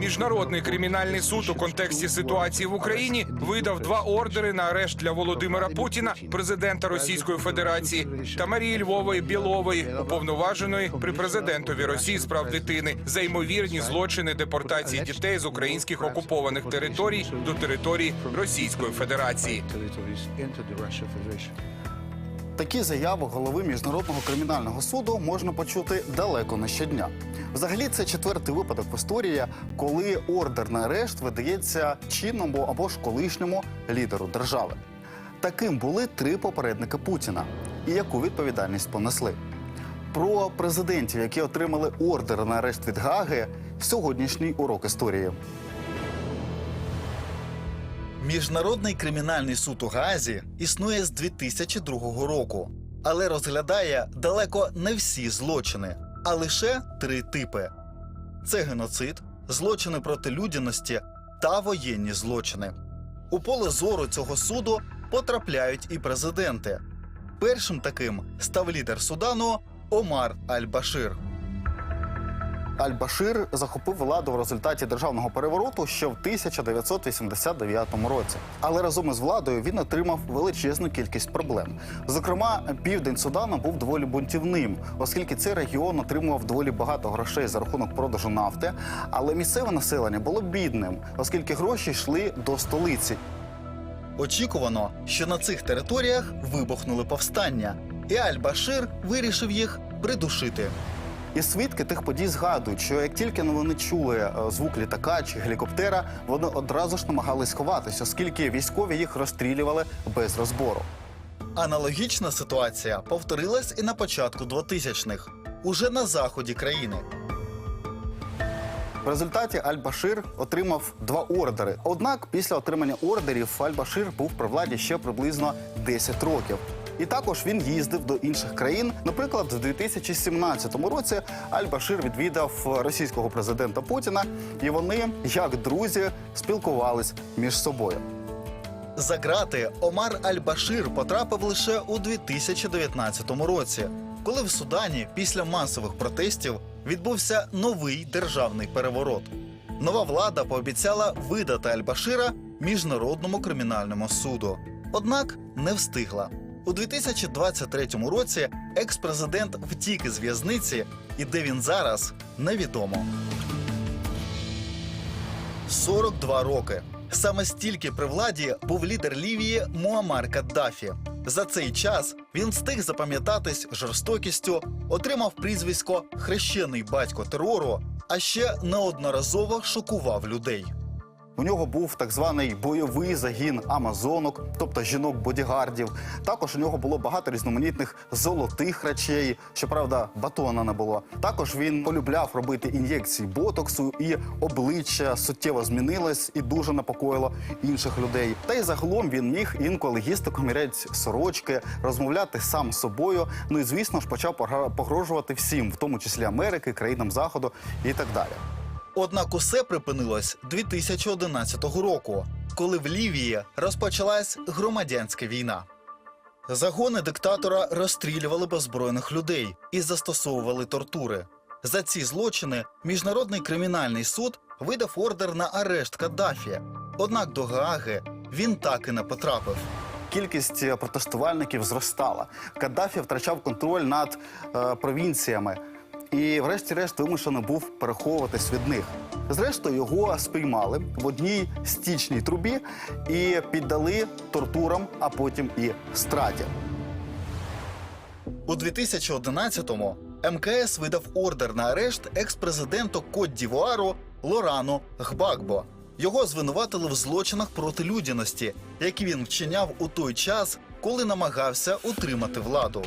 Міжнародний кримінальний суд у контексті ситуації в Україні видав два ордери на арешт для Володимира Путіна, президента Російської Федерації, та Марії Львової Білової, уповноваженої при президентові Росії з прав дитини за ймовірні злочини депортації дітей з українських окупованих територій до території Російської Федерації. Такі заяви голови міжнародного кримінального суду можна почути далеко не щодня. Взагалі, це четвертий випадок в історії, коли ордер на арешт видається чинному або ж колишньому лідеру держави. Таким були три попередники Путіна. І яку відповідальність понесли? Про президентів, які отримали ордер на арешт від Гаги, сьогоднішній урок історії. Міжнародний кримінальний суд у Гаазі існує з 2002 року, але розглядає далеко не всі злочини, а лише три типи: це геноцид, злочини проти людяності та воєнні злочини. У поле зору цього суду потрапляють і президенти. Першим таким став лідер Судану Омар Аль-Башир. Аль-Башир захопив владу в результаті державного перевороту ще в 1989 році. Але разом із владою він отримав величезну кількість проблем. Зокрема, південь Судану був доволі бунтівним, оскільки цей регіон отримував доволі багато грошей за рахунок продажу нафти. Але місцеве населення було бідним, оскільки гроші йшли до столиці. Очікувано, що на цих територіях вибухнули повстання, і Аль-Башир вирішив їх придушити. І свідки тих подій згадують, що як тільки ну, вони чули е, звук літака чи гелікоптера, вони одразу ж намагались ховатися, оскільки військові їх розстрілювали без розбору. Аналогічна ситуація повторилась і на початку 2000-х, уже на заході країни. В результаті Аль-Башир отримав два ордери. Однак, після отримання ордерів Аль-Башир був при владі ще приблизно 10 років. І також він їздив до інших країн. Наприклад, в 2017 році Аль-Башир відвідав російського президента Путіна, і вони, як друзі, спілкувались між собою. За ґрати Омар Аль-Башир потрапив лише у 2019 році, коли в Судані після масових протестів відбувся новий державний переворот. Нова влада пообіцяла видати Аль-Башира міжнародному кримінальному суду. Однак не встигла. У 2023 році екс-президент втік із в'язниці, і де він зараз невідомо. 42 роки. Саме стільки при владі був лідер Лівії Муаммар Каддафі. За цей час він встиг запам'ятатись жорстокістю, отримав прізвисько хрещений батько терору, а ще неодноразово шокував людей. У нього був так званий бойовий загін амазонок, тобто жінок-бодігардів. Також у нього було багато різноманітних золотих речей. Щоправда, батона не було. Також він полюбляв робити ін'єкції ботоксу, і обличчя суттєво змінилось і дуже непокоїло інших людей. Та й загалом він міг інколи їсти комірець сорочки, розмовляти сам з собою. Ну і звісно ж почав погрожувати всім, в тому числі Америки, країнам Заходу і так далі. Однак усе припинилось 2011 року, коли в Лівії розпочалась громадянська війна. Загони диктатора розстрілювали беззбройних людей і застосовували тортури. За ці злочини міжнародний кримінальний суд видав ордер на арешт Каддафі. Однак до Гааги він так і не потрапив. Кількість е, протестувальників зростала. Каддафі втрачав контроль над е, провінціями і, врешті-решт, вимушений був переховуватись від них. Зрештою, його спіймали в одній стічній трубі і піддали тортурам, а потім і страті. У 2011-му МКС видав ордер на арешт екс-президенту Кот Дівуару Лорану Гбагбо. Його звинуватили в злочинах проти людяності, які він вчиняв у той час, коли намагався утримати владу.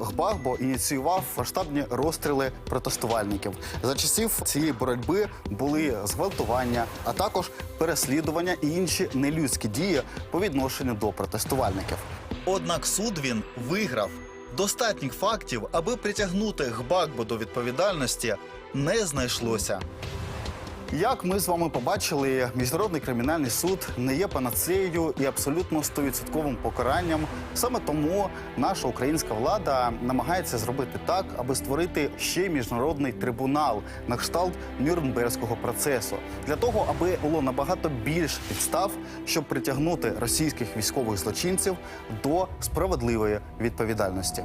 Гбагбо ініціював масштабні розстріли протестувальників. За часів цієї боротьби були зґвалтування, а також переслідування і інші нелюдські дії по відношенню до протестувальників. Однак суд він виграв. Достатніх фактів, аби притягнути Гбагбо до відповідальності, не знайшлося. Як ми з вами побачили, міжнародний кримінальний суд не є панацеєю і абсолютно стовідсотковим покаранням. Саме тому наша українська влада намагається зробити так, аби створити ще міжнародний трибунал на кшталт Нюрнберзького процесу, для того, аби було набагато більше підстав, щоб притягнути російських військових злочинців до справедливої відповідальності.